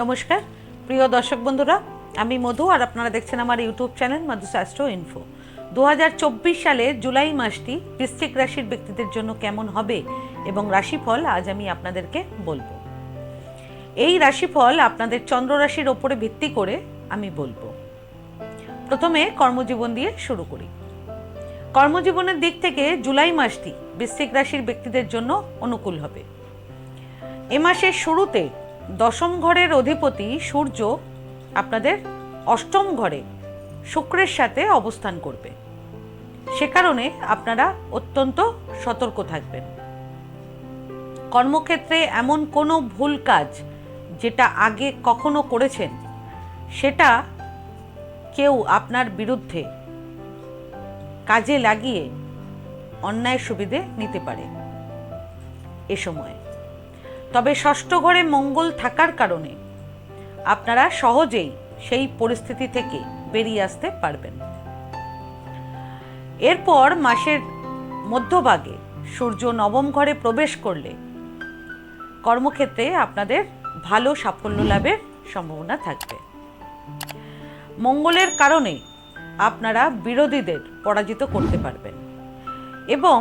নমস্কার। প্রিয় দর্শক বন্ধুরা, আমি মধু আর আপনারা দেখছেন আমার ইউটিউব চ্যানেল মধু শাস্ত্র ইনফো দু হাজার চব্বিশ সালের জুলাই মাসটি বৃশ্চিক রাশির ব্যক্তিদের জন্য কেমন হবে এবং রাশিফল আজ আমি আপনাদেরকে বলব। এই রাশিফল আপনাদের চন্দ্র রাশির ওপরে ভিত্তি করে আমি বলব। প্রথমে কর্মজীবন দিয়ে শুরু করি। কর্মজীবনের দিক থেকে জুলাই মাসটি বৃশ্চিক রাশির ব্যক্তিদের জন্য অনুকূল হবে। এ মাসের শুরুতে দশম ঘরের অধিপতি সূর্য আপনাদের অষ্টম ঘরে শুক্রের সাথে অবস্থান করবে। সে কারণে আপনারা অত্যন্ত সতর্ক থাকবেন। কর্মক্ষেত্রে এমন কোনো ভুল কাজ যেটা আগে কখনো করেছেন, সেটা কেউ আপনার বিরুদ্ধে কাজে লাগিয়ে অন্যায় সুবিধে নিতে পারে। এ সময় তবে ষষ্ঠ ঘরে মঙ্গল থাকার কারণে আপনারা সহজেই সেই পরিস্থিতি থেকে বেরিয়ে আসতে পারবেন। এরপর মাসের মধ্যভাগে সূর্য নবম ঘরে প্রবেশ করলে কর্মক্ষেত্রে আপনাদের ভালো সাফল্য লাভের সম্ভাবনা থাকবে। মঙ্গলের কারণে আপনারা বিরোধীদের পরাজিত করতে পারবেন এবং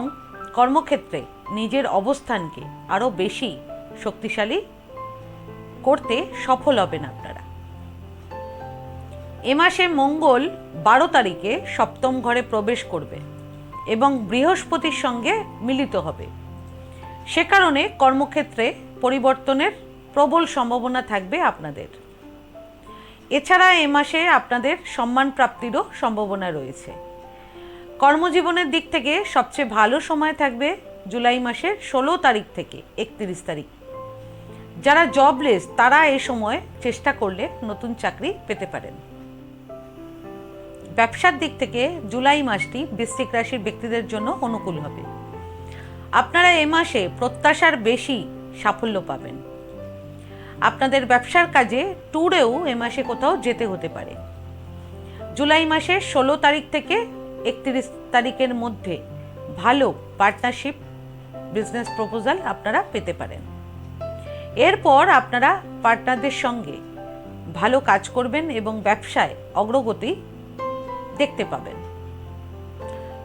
কর্মক্ষেত্রে নিজের অবস্থানকে আরও বেশি শক্তিশালী করতে সফল হবেন আপনারা। এ মাসে মঙ্গল বারো তারিখে সপ্তম ঘরে প্রবেশ করবে এবং বৃহস্পতির সঙ্গে মিলিত হবে। সে কারণে কর্মক্ষেত্রে পরিবর্তনের প্রবল সম্ভাবনা থাকবে আপনাদের। এছাড়া এ মাসে আপনাদের সম্মান প্রাপ্তিরও সম্ভাবনা রয়েছে। কর্মজীবনের দিক থেকে সবচেয়ে ভালো সময় থাকবে জুলাই মাসের ষোলো তারিখ থেকে একত্রিশ তারিখ। যারা জবলেস তারা এ সময় চেষ্টা করলে নতুন চাকরি পেতে পারেন। ব্যবসার দিক থেকে জুলাই মাসটি বৃশ্চিক রাশির ব্যক্তিদের জন্য অনুকূল হবে। আপনারা এ মাসে প্রত্যাশার বেশি সাফল্য পাবেন। আপনাদের ব্যবসার কাজে ট্যুরেও এ মাসে কোথাও যেতে হতে পারে। জুলাই মাসের ষোলো তারিখ থেকে একত্রিশ তারিখের মধ্যে ভালো পার্টনারশিপ বিজনেস প্রপোজাল আপনারা পেতে পারেন। এরপর আপনারা পার্টনারদের সঙ্গে ভালো কাজ করবেন এবং ব্যবসায় অগ্রগতি দেখতে পাবেন।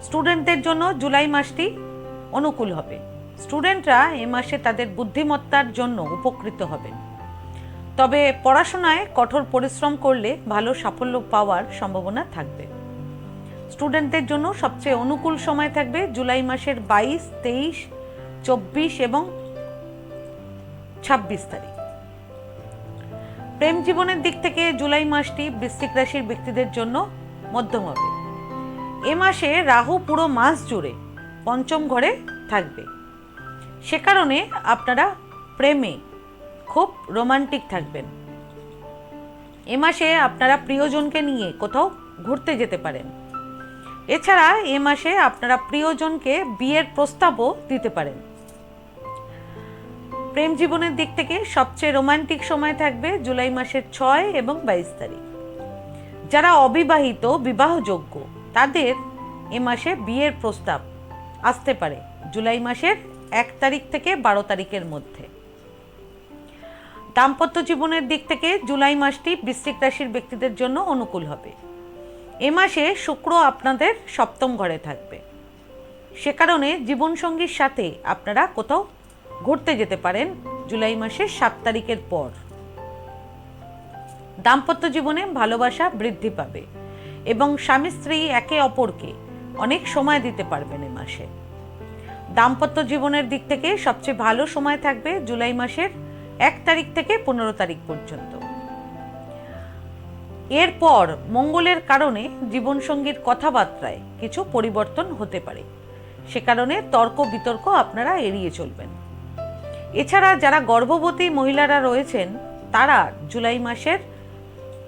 স্টুডেন্টদের জন্য জুলাই মাসটি অনুকূল হবে। স্টুডেন্টরা এ মাসে তাদের বুদ্ধিমত্তার জন্য উপকৃত হবেন। তবে পড়াশোনায় কঠোর পরিশ্রম করলে ভালো সাফল্য পাওয়ার সম্ভাবনা থাকবে। স্টুডেন্টদের জন্য সবচেয়ে অনুকূল সময় থাকবে জুলাই মাসের বাইশ, তেইশ, চব্বিশ এবং ছাব্বিশ তারিখ। প্রেম জীবনের দিক থেকে জুলাই মাসটি বৃশ্চিক রাশির ব্যক্তিদের জন্য মধ্যম হবে। এ মাসে রাহু পুরো মাস জুড়ে পঞ্চম ঘরে থাকবে। সে কারণে আপনারা প্রেমে খুব রোমান্টিক থাকবেন। এ মাসে আপনারা প্রিয়জনকে নিয়ে কোথাও ঘুরতে যেতে পারেন। এছাড়া এ মাসে আপনারা প্রিয়জনকে বিয়ের প্রস্তাবও দিতে পারেন। প্রেম জীবনের দিক থেকে সবচেয়ে রোমান্টিক সময় থাকবে জুলাই মাসের ছয় এবং বাইশ তারিখ। যারা অবিবাহিত, বিবাহযোগ্য, তাদের এ মাসে বিয়ের প্রস্তাব আসতে পারে জুলাই মাসের এক তারিখ থেকে বারো তারিখের মধ্যে। দাম্পত্য জীবনের দিক থেকে জুলাই মাসটি বৃশ্চিক রাশির ব্যক্তিদের জন্য অনুকূল হবে। এ মাসে শুক্র আপনাদের সপ্তম ঘরে থাকবে। সে কারণে জীবনসঙ্গীর সাথে আপনারা কোথাও ঘুরতে যেতে পারেন জুলাই মাসের সাত তারিখের পর। দাম্পত্য জীবনে ভালোবাসা বৃদ্ধি পাবে এবং স্বামী স্ত্রী একে অপরকে অনেক সময় দিতে পারবেন এ মাসে। দাম্পত্য জীবনের দিক থেকে সবচেয়ে ভালো সময় থাকবে জুলাই মাসের এক তারিখ থেকে পনেরো তারিখ পর্যন্ত। এরপর মঙ্গলের কারণে জীবনসঙ্গীর কথাবার্তায় কিছু পরিবর্তন হতে পারে। সে কারণে তর্ক বিতর্ক আপনারা এড়িয়ে চলবেন। এছাড়া যারা গর্ভবতী মহিলারা রয়েছেন, তারা জুলাই মাসের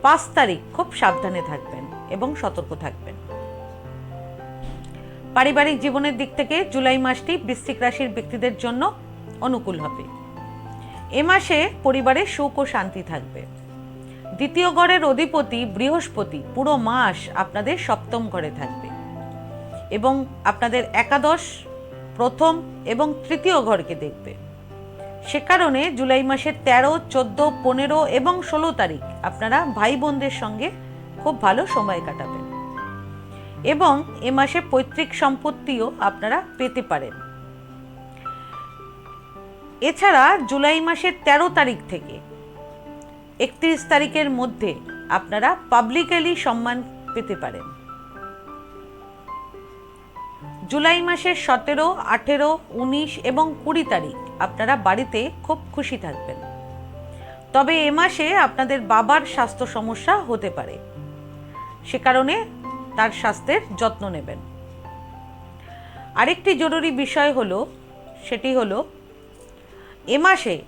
পাঁচ তারিখ খুব সাবধানে থাকবেন এবং সতর্ক থাকবেন। পারিবারিক জীবনের দিক থেকে জুলাই মাসটি বৃশ্চিক রাশির ব্যক্তিদের জন্য অনুকূল হবে। এ মাসে পরিবারে সুখ ও শান্তি থাকবে। দ্বিতীয় ঘরের অধিপতি বৃহস্পতি পুরো মাস আপনাদের সপ্তম ঘরে থাকবে এবং আপনাদের একাদশ, প্রথম এবং তৃতীয় ঘরকে দেখবে। সে কারণে জুলাই মাসের তেরো, চোদ্দ, পনেরো এবং ষোলো তারিখ আপনারা ভাই বোনদের সঙ্গে খুব ভালো সময় কাটাবেন। এবং এ মাসে পৈতৃক সম্পত্তিও আপনারা পেতে পারেন। এছাড়া জুলাই মাসের তেরো তারিখ থেকে একত্রিশ তারিখের মধ্যে আপনারা পাবলিকালি সম্মান পেতে পারেন। জুলাই মাসের সতেরো, আঠেরো, উনিশ এবং কুড়ি তারিখ আপনারা বাড়িতে খুব খুশি থাকবেন। তবে এ মাসে আপনাদের বাবার স্বাস্থ্য সমস্যা হতে পারে। সে কারণে তার স্বাস্থ্যের যত্ন নেবেন। আরেকটি জরুরি বিষয় হলো, সেটি হলো, এ মাসে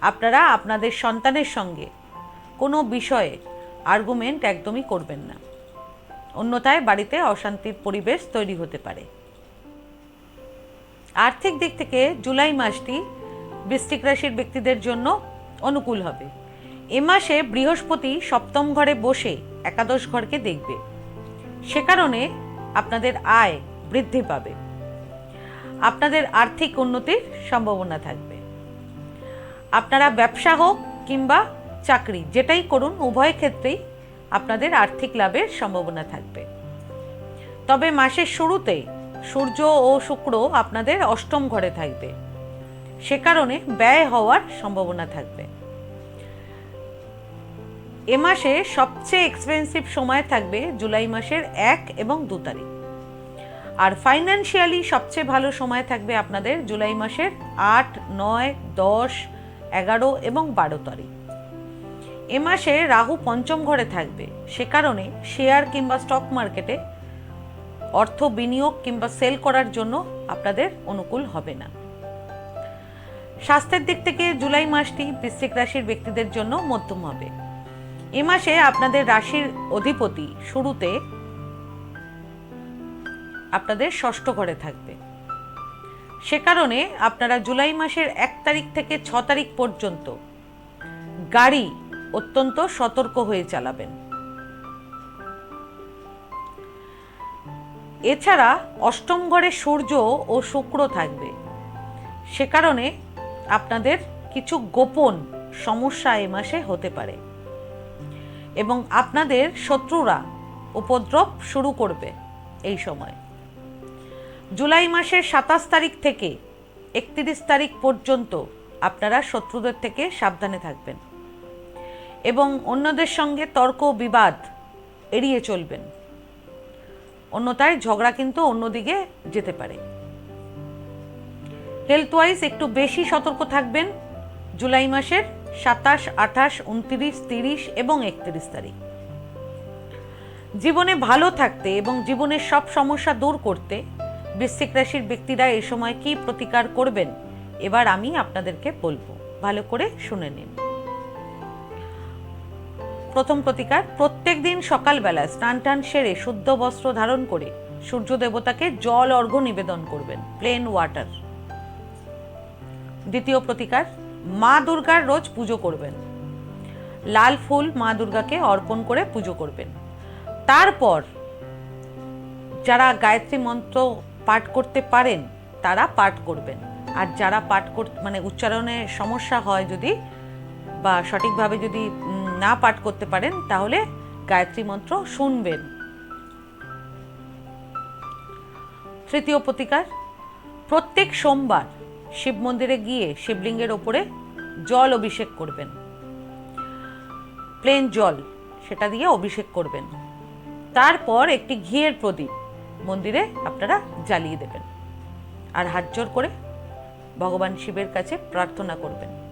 আপনারা আপনাদের সন্তানের সঙ্গে কোনো বিষয়ে আর্গুমেন্ট একদমই করবেন না। অন্যথায় বাড়িতে অশান্তির পরিবেশ তৈরি হতে পারে। আর্থিক দিক থেকে জুলাই মাসটি বৃশ্চিক রাশির ব্যক্তিদের জন্য অনুকূল হবে। এ মাসে বৃহস্পতি সপ্তম ঘরে বসে একাদশ ঘরকে দেখবে। সে কারণে আপনাদের আয় বৃদ্ধি পাবে। আপনাদের আর্থিক উন্নতির সম্ভাবনা থাকবে। আপনারা ব্যবসা হোক কিংবা চাকরি, যেটাই করুন, উভয় ক্ষেত্রেই আপনাদের আর্থিক লাভের সম্ভাবনা থাকবে। তবে মাসের শুরুতে সূর্য ও শুক্র আপনাদের অষ্টম ঘরে থাকবে। সে কারণে ব্যয় হওয়ার সম্ভাবনা থাকবে। এ মাসে সবচেয়ে এক্সপেন্সিভ সময় থাকবে জুলাই মাসের এক এবং দু তারিখ। আর ফাইন্যান্সিয়ালি সবচেয়ে ভালো সময় থাকবে আপনাদের জুলাই মাসের আট, নয়, দশ, এগারো এবং বারো তারিখ। এ মাসে রাহু পঞ্চম ঘরে থাকবে। সে কারণে শেয়ার কিংবা স্টক মার্কেটে অর্থ বিনিয়োগ কিংবা সেল করার জন্য আপনাদের অনুকূল হবে না। স্বাস্থ্যের দিক থেকে জুলাই মাসটি বৃশ্চিক রাশির ব্যক্তিদের জন্য মধ্যম হবে। এ মাসে আপনাদের রাশির অধিপতি শুরুতে আপনাদের ষষ্ঠ ঘরে থাকবে। সে কারণে আপনারা জুলাই মাসের এক তারিখ থেকে ছ তারিখ পর্যন্ত গাড়ি অত্যন্ত সতর্ক হয়ে চালাবেন। এছাড়া অষ্টম ঘরে সূর্য ও শুক্র থাকবে। সে কারণে আপনাদের কিছু গোপন সমস্যা এ মাসে হতে পারে। এবং আপনাদের শত্রুরা উপদ্রব শুরু করবে এই সময়। জুলাই মাসের সাতাশ তারিখ থেকে একত্রিশ তারিখ পর্যন্ত আপনারা শত্রুদের থেকে সাবধানে থাকবেন। এবং অন্যদের সঙ্গে তর্ক বিবাদ এড়িয়ে চলবেন। অন্যথায় ঝগড়া কিন্তু অন্যদিকে যেতে পারে। হেলথ ওয়াইজ একটু বেশি সতর্ক থাকবেন জুলাই মাসের সাতাশ, আঠাশ, উনত্রিশ, তিরিশ এবং একত্রিশ তারিখ। জীবনে ভালো থাকতে এবং জীবনের সব সমস্যা দূর করতে বৃশ্চিক রাশির ব্যক্তিরা এ সময় কি প্রতিকার করবেন, এবার আমি আপনাদেরকে বলব। ভালো করে শুনে নিন। প্রথম প্রতিকার প্রত্যেক দিন সকালবেলা স্নান টান সেরে শুদ্ধ বস্ত্র ধারণ করে সূর্য দেবতাকে জল অর্ঘ্য নিবেদন করবেন প্লেন ওয়াটার দ্বিতীয় প্রতিকার, মা দুর্গার রোজ পুজো করবেন। লাল ফুল মা দুর্গাকে অর্পণ করে পুজো করবেন। তারপর যারা গায়ত্রী মন্ত্র পাঠ করতে পারেন, তারা পাঠ করবেন। আর যারা পাঠ কর মানে উচ্চারণে সমস্যা হয় যদি বা সঠিকভাবে যদি না পাঠ করতে পারেন, তাহলে গায়ত্রী মন্ত্র শুনবেন। তৃতীয় প্রতিকার, প্রত্যেক সোমবার শিব মন্দিরে গিয়ে শিবলিঙ্গের ওপরে জল অভিষেক করবেন। প্লেন জল, সেটা দিয়ে অভিষেক করবেন। তারপর একটি ঘিয়ের প্রদীপ মন্দিরে আপনারা জ্বালিয়ে দেবেন। আর হাত জোর করে ভগবান শিবের কাছে প্রার্থনা করবেন।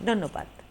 ধন্যবাদ।